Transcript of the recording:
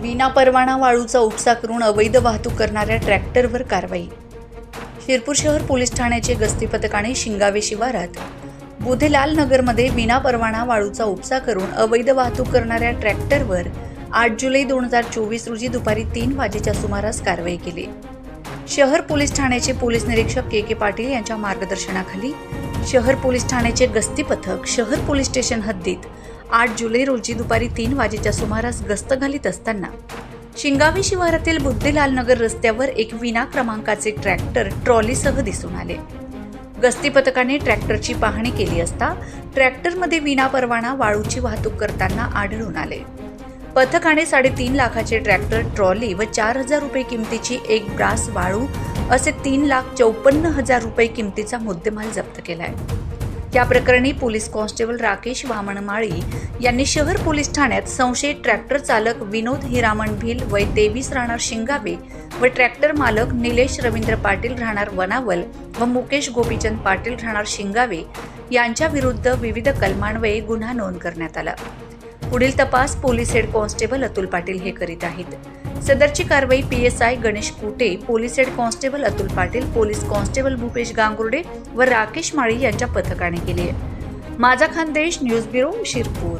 विना परवाना वाळूचा उपसा करून अवैध वाहतूक करणाऱ्या ट्रॅक्टरवर कारवाई. शिरपूर शहर पोलीस ठाण्याचे गस्ती पथकाने शिंगावे शिवारात. बुधेलाल नगरमध्ये विना परवाना वाळूचा उपसा करून अवैध वाहतूक करणाऱ्या ट्रॅक्टरवर आठ जुलै दोन हजार चोवीस रोजी दुपारी तीन वाजेच्या सुमारास कारवाई केली. शहर पोलीस ठाण्याचे पोलीस निरीक्षक के के पाटील यांच्या मार्गदर्शनाखाली शहर पोलीस ठाण्याचे गस्ती पथक शहर पोलीस स्टेशन हद्दीत आठ जुलै रोजी दुपारी तीन वाजेच्या सुमारास गस्त घालीत असताना शिंगावी शिवारातील बुद्धिलाल नगर रस्त्यावर एक विना क्रमांकाचे ट्रॅक्टर ट्रॉलीसह दिसून आले. गस्ती पथकाने ट्रॅक्टरची पाहणी केली असता ट्रॅक्टरमध्ये विना परवाना वाळूची वाहतूक करताना आढळून आले. पथकाने साडेतीन लाखाचे ट्रॅक्टर ट्रॉली व चार हजार रुपये किमतीची एक ब्रास वाळू असे तीन लाख चौपन्न हजार रुपये किमतीचा मुद्देमाल जप्त केलाय. या प्रकरणी पोलीस कॉन्स्टेबल राकेश वामनमाळी यांनी शहर पोलीस ठाण्यात संशयित ट्रॅक्टर चालक विनोद हिरामण भिल वय तेवीस राहणार शिंगावे व ट्रॅक्टर मालक निलेश रवींद्र पाटील राहणार वनावल व मुकेश गोपीचंद पाटील राहणार शिंगावे यांच्या विरुद्ध विविध कलमान्वये गुन्हा नोंद करण्यात आला. पुढील तपास police head constable Atul Patil हे करीत आहेत. सदरची कारवाई P S I Ganesh Kute police head constable Atul Patil police constable Bhupesh Gangurde व राकेश माळी यांच्या पथकाने केली आहे. माझा खानदेश न्यूज ब्युरो शिरपूर.